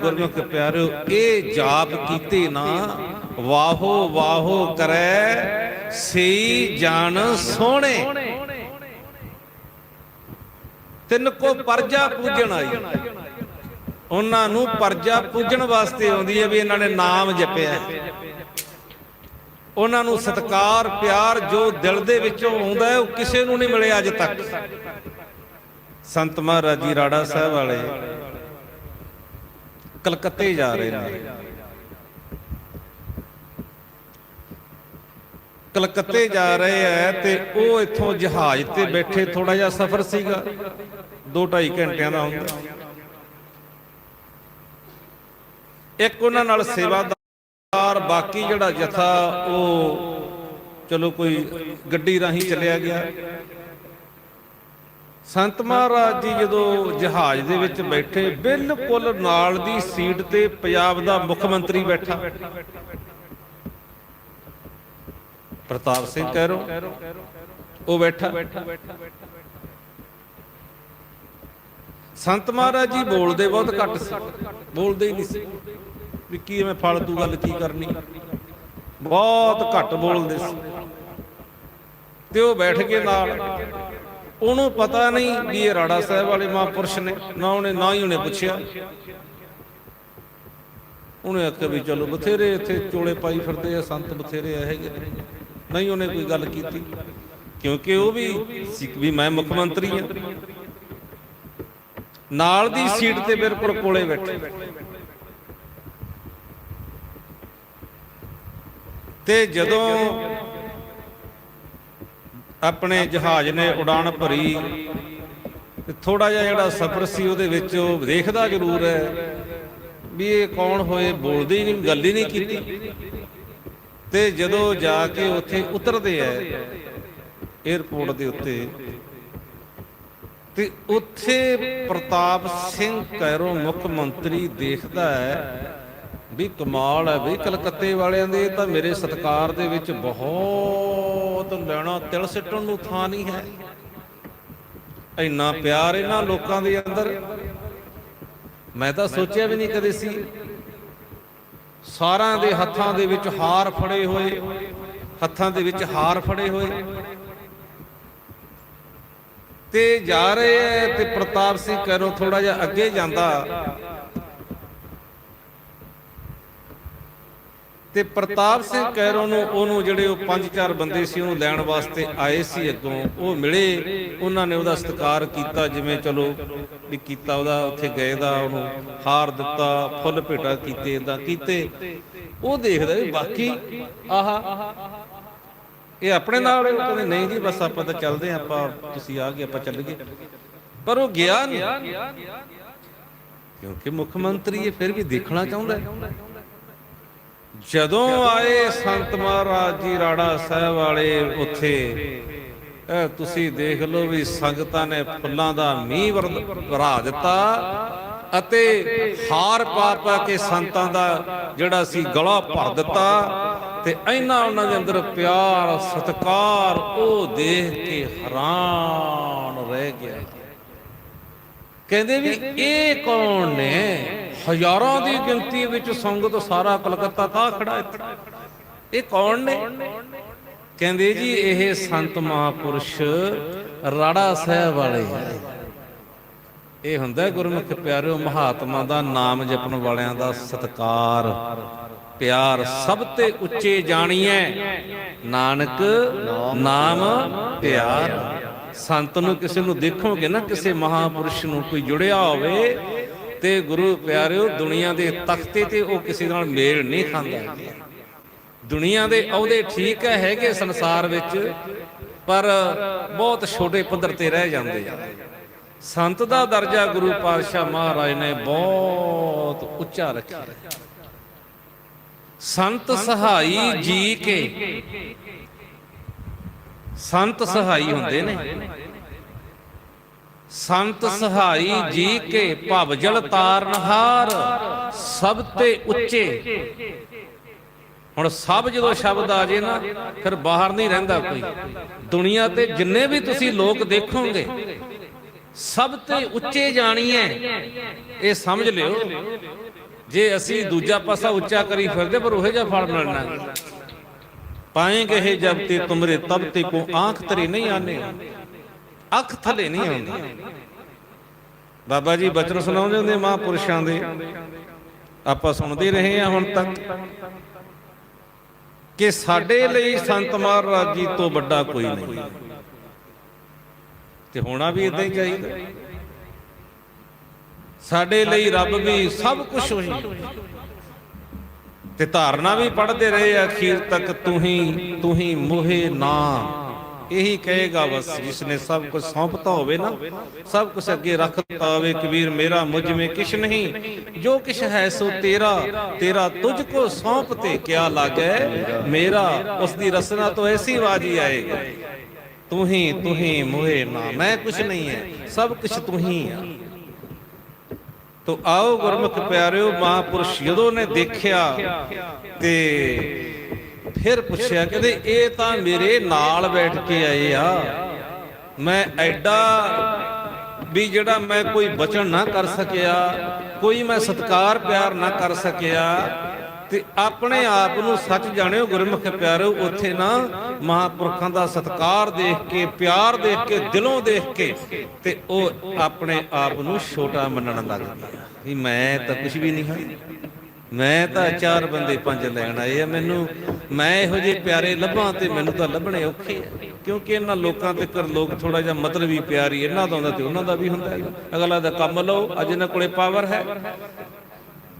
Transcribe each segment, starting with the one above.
ਗੁਰਮੁਖ ਪਿਆਰਿਓ ਇਹ ਜਾਪ ਕੀਤੇ ਨਾ, ਵਾਹੋ ਵਾਹੋ ਕਰੈ, ਸਈ ਜਨ ਸੋਹਣੇ। ਤਿੰਨ ਕੋ ਪਰਜਾ ਪੂਜਣ ਆਈ। ਉਹਨਾਂ ਨੂੰ ਪਰਜਾ ਪੂਜਣ ਵਾਸਤੇ ਆਉਂਦੀ ਹੈ ਵੀ ਇਹਨਾਂ ਨੇ ਨਾਮ ਜਪਿਆ। ਉਹਨਾਂ ਨੂੰ ਸਤਕਾਰ, ਪਿਆਰ ਜੋ ਦਿਲ ਦੇ ਵਿੱਚੋਂ ਆਉਂਦਾ ਹੈ, ਉਹ ਕਿਸੇ ਨੂੰ ਨਹੀਂ ਮਿਲਿਆ ਅੱਜ ਤੱਕ। ਸੰਤ ਮਹਾਰਾਜ ਜੀ ਰਾੜਾ ਸਾਹਿਬ ਵਾਲੇ ਕਲਕੱਤੇ ਜਾ ਰਹੇ ਨੇ। ਕਲਕੱਤੇ ਜਾ ਰਹੇ ਐ ਤੇ ਉਹ ਇੱਥੋਂ ਜਹਾਜ਼ ਤੇ ਬੈਠੇ ਥੋੜਾ ਜਿਹਾ ਸਫ਼ਰ ਸੀਗਾ। 2.5 ਘੰਟਿਆਂ ਦਾ ਹੁੰਦਾ। ਇੱਕ ਉਹਨਾਂ ਨਾਲ ਸੇਵਾਦਾਰ, ਬਾਕੀ ਜਿਹੜਾ ਜਥਾ ਉਹ ਚਲੋ ਕੋਈ ਗੱਡੀ ਰਾਹੀਂ ਚੱਲਿਆ ਗਿਆ। ਸੰਤ ਮਹਾਰਾਜ ਜੀ ਜਦੋਂ ਜਹਾਜ਼ ਦੇ ਵਿੱਚ ਬੈਠੇ, ਬਿਲਕੁਲ ਨਾਲ ਦੀ ਸੀਟ ਤੇ ਪੰਜਾਬ ਦਾ ਮੁੱਖ ਮੰਤਰੀ ਬੈਠਾ। ਪ੍ਰਤਾਪ ਸਿੰਘ ਕਹਿਰੋ, ਉਹ ਬੈਠਾ। ਸੰਤ ਮਹਾਰਾਜ ਜੀ ਬੋਲਦੇ ਬਹੁਤ ਘੱਟ ਸੀ, ਬੋਲਦੇ ਹੀ ਨਹੀਂ ਸੀ। ਵੀ ਕੀ ਮੈਂ ਫਾਲਤੂ ਗੱਲ ਕੀ ਕਰਨੀ? ਬਹੁਤ ਘੱਟ ਬੋਲਦੇ ਸੀ। ਤੇ ਉਹ ਬੈਠ ਕੇ ਨਾਲ ਉਹਨੂੰ ਪਤਾ ਨਹੀਂ ਵੀ ਇਹ ਰਾੜਾ ਸਾਹਿਬ ਵਾਲੇ ਮਹਾਂਪੁਰਸ਼ ਨੇ, ਨਾ ਉਹਨੇ, ਨਾ ਹੀ ਉਹਨੇ ਪੁੱਛਿਆ। ਉਹਨੇ ਆਖਿਆ ਵੀ ਚਲੋ ਬਥੇਰੇ ਇੱਥੇ ਚੋਲੇ ਪਾਈ ਫਿਰਦੇ ਆ, ਸੰਤ ਬਥੇਰੇ ਆ ਹੈਗੇ ਨਹੀਂ ਉਹਨੇ ਕੋਈ ਗੱਲ ਕੀਤੀ। ਕਿਉਂਕਿ ਉਹ ਵੀ ਵੀ ਮੈਂ ਮੁੱਖ ਮੰਤਰੀ ਆ ਨਾਲ ਦੀ ਸੀਟ ਤੇ ਬਿਲਕੁਲ ਕੋਲੇ ਬੈਠੇ। ਤੇ ਜਦੋਂ ਆਪਣੇ ਜਹਾਜ਼ ਨੇ ਉਡਾਨ ਭਰੀ। ਤੇ ਥੋੜਾ ਜਿਹਾ ਜਿਹੜਾ ਸਫ਼ਰ ਸੀ ਉਹਦੇ ਵਿੱਚ ਉਹ ਦੇਖਦਾ ਜ਼ਰੂਰ ਹੈ ਵੀ ਇਹ ਕੌਣ ਹੋਏ, ਬੋਲਦੇ ਹੀ ਨਹੀਂ, ਗੱਲ ਹੀ ਨਹੀਂ ਕੀਤੀ। ਤੇ ਜਦੋਂ ਜਾ ਕੇ ਉੱਥੇ ਉਤਰਦੇ ਐ 에어ਪੋਰਟ ਦੇ ਉੱਤੇ, ਤੇ ਉੱਥੇ ਪ੍ਰਤਾਪ ਸਿੰਘ ਕੈਰੋ ਮੁੱਖ ਮੰਤਰੀ ਦੇਖਦਾ ਹੈ ਵੀ ਕਮਾਲ ਹੈ ਵੀ ਕਲਕੱਤੇ ਵਾਲਿਆਂ ਦੇ ਤਾਂ ਮੇਰੇ ਸਤਕਾਰ ਦੇ ਵਿੱਚ ਬਹੁਤ ਲੈਣਾ, ਤਿਲ ਸਿੱਟਣ ਨੂੰ ਥਾਂ ਨਹੀਂ ਹੈ। ਇੰਨਾ ਪਿਆਰ ਇਹਨਾਂ ਲੋਕਾਂ ਦੇ ਅੰਦਰ। ਮੈਂ ਤਾਂ ਸੋਚਿਆ ਵੀ ਨਹੀਂ ਕਦੇ ਸੀ। ਸਾਰਿਆਂ ਦੇ ਹੱਥਾਂ ਦੇ ਵਿੱਚ ਹਾਰ ਫੜੇ ਹੋਏ, ਹੱਥਾਂ ਦੇ ਵਿੱਚ ਹਾਰ ਫੜੇ ਹੋਏ। ਤੇ ਜਾ ਰਹੇ ਐ ਤੇ ਪ੍ਰਤਾਪ ਸਿੰਘ ਕੈਰੋ ਥੋੜਾ ਜਿਹਾ ਅੱਗੇ ਜਾਂਦਾ। ਤੇ ਪ੍ਰਤਾਪ ਸਿੰਘ ਕੈਰੋਂ ਨੂੰ ਉਹਨੂੰ ਜਿਹੜੇ ਉਹ ਪੰਜ ਚਾਰ ਬੰਦੇ ਸੀ ਉਹਨੂੰ ਲੈਣ ਵਾਸਤੇ ਆਏ ਸੀ ਅੱਗੋਂ, ਉਹ ਮਿਲੇ, ਉਹਨਾਂ ਨੇ ਉਹਦਾ ਸਤਿਕਾਰ ਕੀਤਾ, ਜਿਵੇਂ ਚਲੋ ਵੀ ਕੀਤਾ ਉਹਦਾ, ਉੱਥੇ ਗਏ ਦਾ, ਉਹਨੂੰ ਹਾਰ ਦਿੱਤਾ, ਫੁੱਲ ਭੇਟਾ ਕੀਤੇ ਇਦਾਂ ਕੀਤੇ। ਉਹ ਦੇਖਦਾ ਵੀ ਬਾਕੀ ਆਹਾ, ਇਹ ਆਪਣੇ ਨਾਲ ਕਹਿੰਦੇ, ਨਹੀਂ ਜੀ, ਬਸ ਆਪਾਂ ਤਾਂ ਚੱਲਦੇ ਹਾਂ, ਆਪਾਂ ਤੁਸੀਂ ਆ ਗਏ, ਆਪਾਂ ਚੱਲ ਗਏ। ਪਰ ਉਹ ਗਿਆ ਨਹੀਂ ਕਿਉਂਕਿ ਮੁੱਖ ਮੰਤਰੀ ਇਹ ਫਿਰ ਵੀ ਦੇਖਣਾ ਚਾਹੁੰਦਾ ਹੈ। ਜਦੋਂ ਆਏ ਸੰਤ ਮਹਾਰਾਜ ਜੀ ਰਾੜਾ ਸਾਹਿਬ ਵਾਲੇ ਉੱਥੇ ਤੁਸੀਂ ਦੇਖ ਲਓ ਵੀ ਸੰਗਤਾਂ ਨੇ ਫੁੱਲਾਂ ਦਾ ਮੀਂਹ ਵਰ- ਵਰਾ ਦਿੱਤਾ ਅਤੇ ਹਾਰ ਪਾ ਪਾ ਕੇ ਸੰਤਾਂ ਦਾ ਜਿਹੜਾ ਸੀ ਗਲਾ ਭਰ ਦਿੱਤਾ ਤੇ ਇਹਨਾਂ ਉਹਨਾਂ ਦੇ ਅੰਦਰ ਪਿਆਰ, ਸਤਕਾਰ, ਉਹ ਦੇਖ ਕੇ ਹੈਰਾਨ ਰਹਿ ਗਿਆ। ਕਹਿੰਦੇ ਵੀ ਇਹ ਕੌਣ ਨੇ? ਹਜ਼ਾਰਾਂ ਦੀ ਗਿਣਤੀ ਵਿੱਚ ਸੰਗਤ ਸਾਰਾ ਕਲਕੱਤਾ ਤਾਂ ਖੜਾ ਇੱਥੇ ਇਹ ਕੌਣ ਨੇ? ਕਹਿੰਦੇ ਜੀ, ਇਹ ਸੰਤ ਮਹਾਪੁਰਸ਼ ਰਾੜਾ ਸਾਹਿਬ ਵਾਲੇ ਇਹ ਹੁੰਦਾ ਗੁਰਮੁਖ ਪਿਆਰਿਓ, ਮਹਾਤਮਾ ਦਾ ਨਾਮ ਜਪਣ ਵਾਲਿਆਂ ਦਾ ਸਤਕਾਰ। ਪਿਆਰ ਸਭ ਤੇ ਉੱਚੇ ਜਾਣੀਐ ਨਾਨਕ, ਨਾਮ, ਪਿਆਰ। ਸੰਤ ਨੂੰ ਕਿਸੇ ਨੂੰ ਦੇਖੋਗੇ ਨਾ, ਕਿਸੇ ਮਹਾਪੁਰਸ਼ ਨੂੰ ਕੋਈ ਜੁੜਿਆ ਹੋਵੇ ਤੇ ਗੁਰੂ ਪਿਆਰਿਓ, ਦੁਨੀਆ ਦੇ ਤਖਤੇ ਤੇ ਉਹ ਕਿਸੇ ਨਾਲ ਮੇਲ ਨਹੀਂ ਖਾਂਦਾ। ਦੁਨੀਆ ਦੇ ਅਹੁਦੇ ਠੀਕ ਹੈ, ਹੈਗੇ ਸੰਸਾਰ ਵਿੱਚ, ਪਰ ਬਹੁਤ ਛੋਟੇ ਪੱਧਰ ਤੇ ਰਹਿ ਜਾਂਦੇ ਆ। ਸੰਤ ਦਾ ਦਰਜਾ ਗੁਰੂ ਪਾਤਸ਼ਾਹ ਮਹਾਰਾਜ ਨੇ ਬਹੁਤ ਉੱਚਾ ਰੱਖਿਆ। ਸੰਤ ਸਹਾਈ ਜੀ ਕੇ। ਸੰਤ ਸਹਾਈ ਹੁੰਦੇ ਨੇ। ਸੰਤ ਸਹਾਈ ਜੀ ਕੇ ਭਵ ਤਾਰਨਹਾਰ ਸਭ ਤੇ ਉੱਚੇ। ਹੁਣ ਸਭ ਜਦੋਂ ਸ਼ਬਦ ਆ ਜੇ ਨਾ, ਫਿਰ ਬਾਹਰ ਨਹੀਂ ਰਹਿੰਦਾ ਕੋਈ। ਦੁਨੀਆ ਤੇ ਜਿੰਨੇ ਵੀ ਤੁਸੀਂ ਲੋਕ ਦੇਖੋਗੇ, ਸਭ ਤੇ ਉੱਚੇ ਜਾਣੀਏ ਇਹ ਸਮਝ ਲਿਓ। ਜੇ ਅਸੀਂ ਦੂਜਾ ਪਾਸਾ ਉੱਚਾ ਕਰੀ ਫਿਰਦੇ ਪਰ ਉਹੇ ਜਿਹਾ ਫਲ ਮਿਲਣਾ। ਪਾਏਂਗੇ ਹੈ ਜਬ ਤੇ ਤੁਮਰੇ, ਤਬ ਤੇ ਕੋ ਆਂਖ ਤਰੇ ਨਹੀਂ ਆਨੇ। ਅੱਖ ਥਲੇ ਨਹੀਂ ਆਉਂਦੀ। ਬਾਬਾ ਜੀ ਬਚਨ ਸੁਣਾਉਂਦੇ ਹੁੰਦੇ ਮਹਾਂਪੁਰਸ਼ਾਂ ਦੇ। ਆਪਾਂ ਸੁਣਦੇ ਰਹੇ ਹਾਂ ਹੁਣ ਤੱਕ ਕਿ ਸਾਡੇ ਲਈ ਸੰਤ ਮਹਾਰਾਜ ਜੀ ਤੋਂ ਵੱਡਾ ਕੋਈ ਨਹੀਂ। ਤੇ ਹੋਣਾ ਵੀ ਇਦਾਂ ਹੀ ਚਾਹੀਦਾ। ਸਾਡੇ ਲਈ ਰੱਬ ਵੀ ਸਭ ਕੁਝ ਹੋਈ ਤੇ ਧਾਰਨਾ ਵੀ ਪੜ੍ਹਦੇ ਰਹੇ ਆ, ਅਖੀਰ ਤੱਕ ਤੂੰ ਹੀ ਤੂੰ ਹੀ ਮੋਹੇ ਨਾ। ਇਹੀ ਕਹੇਗਾ ਬਸ ਜਿਸ ਨੇ ਸਭ ਕੁਝ ਸੌਂਪਤਾ ਹੋਵੇ ਨਾ, ਸਭ ਕੁਝ ਅੱਗੇ ਰੱਖਤਾ ਹੋਵੇ ਕਬੀਰ ਮੇਰਾ ਮੁਝ ਮੇ ਕਿਛ ਨਹੀਂ, ਜੋ ਕਿਛ ਹੈ ਸੋ ਤੇਰਾ ਤੇਰਾ ਤੁਝ ਕੋ ਸੌਂਪ ਤੇ ਕਿਆ ਲਾਗੈ, ਮੇਰਾ ਉਸ ਦੀ ਰਸਨਾ ਤੋਂ ਐਸੀ ਆਵਾਜ਼ ਹੀ ਆਏਗੀ। ਤੂੰ ਹੀ ਤੂੰ ਹੀ ਮੋਹੇ ਨਾ, ਮੈਂ ਕੁਛ ਨਹੀਂ ਹੈ ਸਭ ਕੁਝ ਤੂੰ ਹੀ ਆ। ਤੋ ਆਓ ਗੁਰਮੁਖ ਪਿਆਰਿਓ, ਮਹਾਪੁਰਸ਼ ਜਦੋਂ ਨੇ ਦੇਖਿਆ ਤੇ ਫਿਰ ਪੁੱਛਿਆ ਕਹਿੰਦੇ, ਇਹ ਤਾਂ ਮੇਰੇ ਨਾਲ ਬੈਠ ਕੇ ਆਏ ਆ। ਮੈਂ ਐਡਾ ਵੀ ਜਿਹੜਾ ਮੈਂ ਕੋਈ ਬਚਨ ਨਾ ਕਰ ਸਕਿਆ, ਕੋਈ ਮੈਂ ਸਤਕਾਰ ਪਿਆਰ ਨਾ ਕਰ ਸਕਿਆ, ਤੇ ਆਪਣੇ ਆਪ ਨੂੰ ਸੱਚ ਜਾਣਿਓ ਗੁਰਮੁਖ ਪਿਆਰਿਓ ਉੱਥੇ ਨਾ ਮਹਾਪੁਰਖਾਂ ਦਾ ਸਤਕਾਰ ਦੇਖ ਕੇ, ਪਿਆਰ ਦੇਖ ਕੇ, ਦਿਲੋਂ ਦੇਖ ਕੇ, ਤੇ ਉਹ ਆਪਣੇ ਆਪ ਨੂੰ ਛੋਟਾ ਮੰਨਣ ਲੱਗ ਗਿਆ ਵੀ ਮੈਂ ਤਾਂ ਕੁਝ ਵੀ ਨਹੀਂ ਹਾਂ। ਮੈਂ ਤਾਂ ਚਾਰ ਬੰਦੇ ਪੰਜ ਲੈਣ ਆਏ ਆ ਮੈਨੂੰ ਮੈਂ ਇਹੋ ਜਿਹੇ ਪਿਆਰੇ ਲੱਭਾਂ ਤੇ ਮੈਨੂੰ ਤਾਂ ਲੱਭਣੇ ਔਖੇ ਆ ਕਿਉਂਕਿ ਇਹਨਾਂ ਲੋਕਾਂ ਤੇ ਕਰ ਲੋਕ ਥੋੜਾ ਜਿਹਾ ਮਤਲਬੀ ਪਿਆਰੀ ਇਹਨਾਂ ਦਾ ਹੁੰਦਾ ਤੇ ਉਹਨਾਂ ਦਾ ਵੀ ਹੁੰਦਾ ਅਗਲਾ ਦਾ ਕੰਮ ਲਓ ਅੱਜ ਇਹਨਾਂ ਕੋਲੇ ਪਾਵਰ ਹੈ।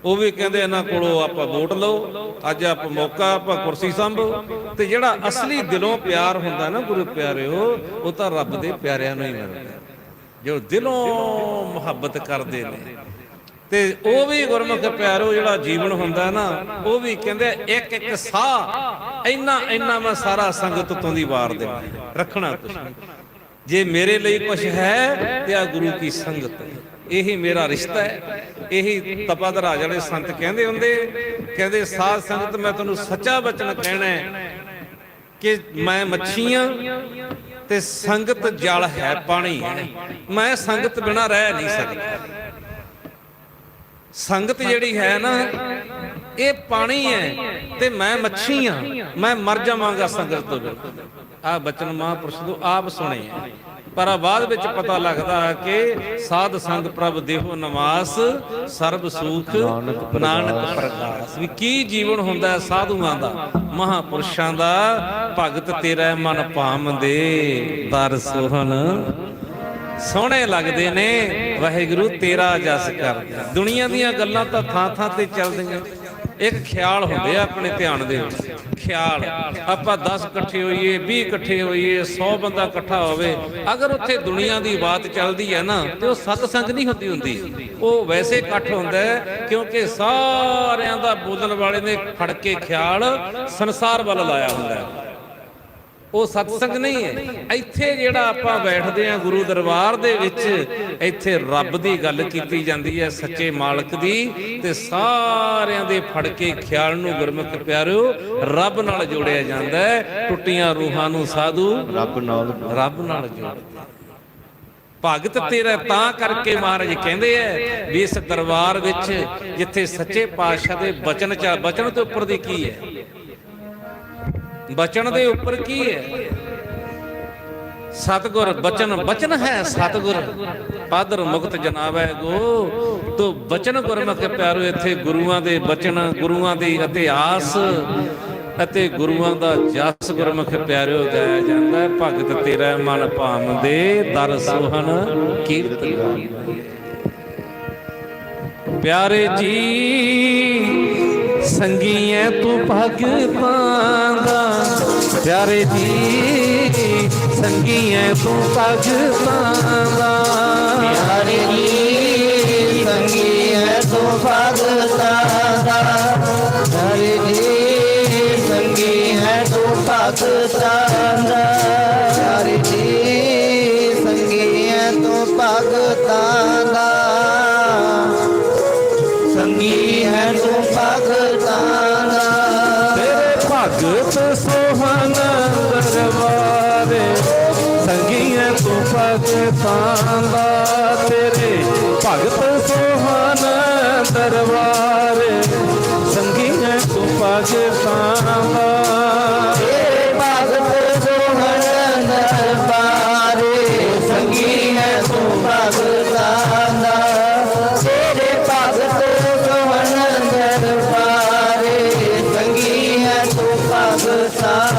ਉਹ ਵੀ ਕਹਿੰਦੇ ਇਹਨਾਂ ਕੋਲੋਂ ਆਪਾਂ ਵੋਟ ਲਓ ਅੱਜ ਆਪ ਮੌਕਾ ਆਪਾਂ ਕੁਰਸੀ ਸੰਭੋ। ਤੇ ਜਿਹੜਾ ਅਸਲੀ ਦਿਲੋਂ ਪਿਆਰ ਹੁੰਦਾ ਨਾ ਗੁਰੂ ਪਿਆਰਿਓ ਉਹ ਤਾਂ ਰੱਬ ਦੇ ਪਿਆਰਿਆਂ ਨੂੰ ਹੀ ਮਿਲਦਾ ਜੋ ਦਿਲੋਂ ਮੁਹੱਬਤ ਕਰਦੇ ਨੇ। ਤੇ ਉਹ ਵੀ ਗੁਰਮੁਖ ਪਿਆਰੋ ਜਿਹੜਾ ਜੀਵਨ ਹੁੰਦਾ ਨਾ, ਉਹ ਵੀ ਕਹਿੰਦੇ ਇੱਕ ਇੱਕ ਸਾਹ, ਇੰਨਾ ਇੰਨਾ ਮੈਂ ਸਾਰਾ ਸੰਗਤ ਤੋਂ ਦੀ ਵਾਰ ਦੇਣਾ ਰੱਖਣਾ ਕੁਛ ਜੇ ਮੇਰੇ ਲਈ ਕੁਝ ਹੈ, ਤੇ ਆ ਗੁਰੂ ਕੀ ਸੰਗਤ ਇਹੀ ਮੇਰਾ ਰਿਸ਼ਤਾ ਹੈ। ਇਹੀ ਤਪਾਦਰਾ ਜਿਹੜੇ ਸੰਤ ਕਹਿੰਦੇ ਹੁੰਦੇ, ਕਹਿੰਦੇ, ਸਾਧ ਸੰਗਤ, ਮੈਂ ਤੁਹਾਨੂੰ ਸੱਚਾ ਬਚਨ ਕਹਿਣਾ ਹੈ ਕਿ ਮੈਂ ਮੱਛੀਆਂ ਤੇ ਸੰਗਤ ਜਲ ਹੈ ਪਾਣੀ ਮੈਂ ਸੰਗਤ ਬਿਨਾ ਰਹਿ ਨਹੀਂ ਸਕਦਾ। ਸੰਗਤ ਜਿਹੜੀ ਹੈ ਨਾ ਇਹ ਪਾਣੀ ਹੈ ਤੇ ਮੈਂ ਮੱਛੀ ਆ ਮੈਂ ਮਰ ਜਾਵਾਂਗਾ ਸੰਗਤ ਤੋਂ ਆ ਬਚਨ ਮਹਾਂਪੁਰਸ਼ ਤੋਂ ਆਪ ਸੁਣੇ ਆ। ਪਰ ਬਾਅਦ ਵਿੱਚ ਪਤਾ ਲੱਗਦਾ ਕਿ ਸਾਧ ਸੰਗ ਪ੍ਰਭ ਦੇਹੋ ਨਵਾਸ ਸਰਬ ਸੁਖ ਨਾਨਕ ਪ੍ਰਗਾਸ। ਵੀ ਕੀ ਜੀਵਨ ਹੁੰਦਾ ਹੈ ਸਾਧੂਆਂ ਦਾ? ਮਹਾਂਪੁਰਸ਼ਾਂ ਦਾ ਭਗਤ ਤੇਰਾ ਮਨ ਭਾਮਦੇ ਦਰ ਸੋਹਣ। ਸੋਹਣੇ ਲੱਗਦੇ ਨੇ। ਵਾਹਿਗੁਰੂ, ਤੇਰਾ ਜਸ ਕਰਦੇ ਦੁਨੀਆ ਦੀਆਂ ਗੱਲਾਂ ਤਾਂ ਥਾਂ ਥਾਂ ਤੇ ਚੱਲਦੀਆਂ। ਇੱਕ ਖਿਆਲ ਹੁੰਦੇ ਆ ਆਪਣੇ ਧਿਆਨ ਦੇ ਵਿੱਚ। ਖਿਆਲ। ਆਪਾਂ 10 ਇਕੱਠੇ ਹੋਈਏ 20 ਇਕੱਠੇ ਹੋਈਏ 100 ਬੰਦਾ ਇਕੱਠਾ ਹੋਵੇ, ਅਗਰ ਉੱਥੇ ਦੁਨੀਆ ਦੀ ਬਾਤ ਚੱਲਦੀ ਹੈ ਨਾ, ਤੇ ਉਹ ਸਤਸੰਗ ਨਹੀਂ ਹੁੰਦੀ ਹੁੰਦੀ। ਉਹ ਵੈਸੇ ਇਕੱਠ ਹੁੰਦਾ ਕਿਉਂਕਿ ਸਾਰਿਆਂ ਦਾ ਬੋਲਣ ਵਾਲੇ ਨੇ ਫੜ ਕੇ ਖਿਆਲ ਸੰਸਾਰ ਵੱਲ ਲਾਇਆ ਹੁੰਦਾ ਉਹ ਸਤਸੰਗ ਨਹੀਂ ਹੈ। ਇੱਥੇ ਜਿਹੜਾ ਆਪਾਂ ਬੈਠਦੇ ਆ ਗੁਰੂ ਦਰਬਾਰ ਦੇ ਵਿੱਚ ਇੱਥੇ ਰੱਬ ਦੀ ਗੱਲ ਕੀਤੀ ਜਾਂਦੀ ਹੈ ਸੱਚੇ ਮਾਲਕ ਦੀ ਤੇ ਸਾਰਿਆਂ ਦੇ ਫੜ ਕੇ ਖਿਆਲ ਨੂੰ ਗੁਰਮੁਖ ਪਿਆਰਿਓ ਰੱਬ ਨਾਲ ਜੋੜਿਆ ਜਾਂਦਾ ਹੈ। ਟੁੱਟੀਆਂ ਰੂਹਾਂ ਨੂੰ ਸਾਧੂ ਰੱਬ ਨਾਲ ਰੱਬ ਨਾਲ ਜੋੜਦੇ ਭਗਤ ਤੇਰਾ ਤਾਂ ਕਰਕੇ ਮਹਾਰਾਜ ਕਹਿੰਦੇ ਐ ਵੀ ਇਸ ਦਰਬਾਰ ਵਿੱਚ ਜਿੱਥੇ ਸੱਚੇ ਪਾਤਸ਼ਾਹ ਦੇ ਬਚਨ ਚ ਬਚਨ ਦੇ ਉੱਪਰ ਦੀ ਕੀ ਹੈ? ਬਚਨ ਦੇ ਉੱਪਰ ਕੀ ਹੈ? ਸਤਗੁਰ ਬਚਨ ਬਚਨ ਹੈ ਸਤਗੁਰ। ਪਾਦਰ ਮੁਕਤ ਜਨਾਵੈ ਗੋ। ਤੋ ਬਚਨ ਗੁਰਮੁਖ ਪਿਆਰੋ, ਇੱਥੇ ਗੁਰੂਆਂ ਦੇ ਬਚਨ, ਗੁਰੂਆਂ ਦੇ ਇਤਿਹਾਸ ਅਤੇ ਗੁਰੂਆਂ ਦਾ ਜਸ ਗੁਰਮੁਖ ਪਿਆਰਿਓ ਗਾਇਆ ਜਾਂਦਾ ਹੈ। ਭਗਤ ਤੇਰਾ ਮਨ ਭਾਮਦੇ ਦਰ ਸੋਹਣ ਕੀਰਤ ਪਿਆਰੇ ਜੀ ਸੰਗੀਐ ਤੂੰ ਭਗਤਾਂ ਦਾ ਪਿਆਰੇ ਜੀ ਸੰਗੀਐ ਤੂੰ ਭਗਤਾਂ ਦਾ ਪਿਆਰੇ ਜੀ, ਸੰਗੀ ਹੈ ਤੂੰ ਭਗਤਾਂ ਦਾ ਪਿਆਰੇ ਜੀ, ਸੰਗੀ ਹੈ ਤੂੰ ਭਗਤਾਂ ਦਾ ਜੋਤ ਸੋਹਣਾ ਦਰਬਾਰੇ ਸੰਗੀਆਂ ਤੂੰ ਭਗਤਾਂ ਦਾ ਤੇਰੇ। ਭਗਤ ਸੋਹਣਾ ਦਰਬਾਰੇ ਸੰਗੀਆਂ ਤੂੰ ਭਗਤਾਂ ਦਾ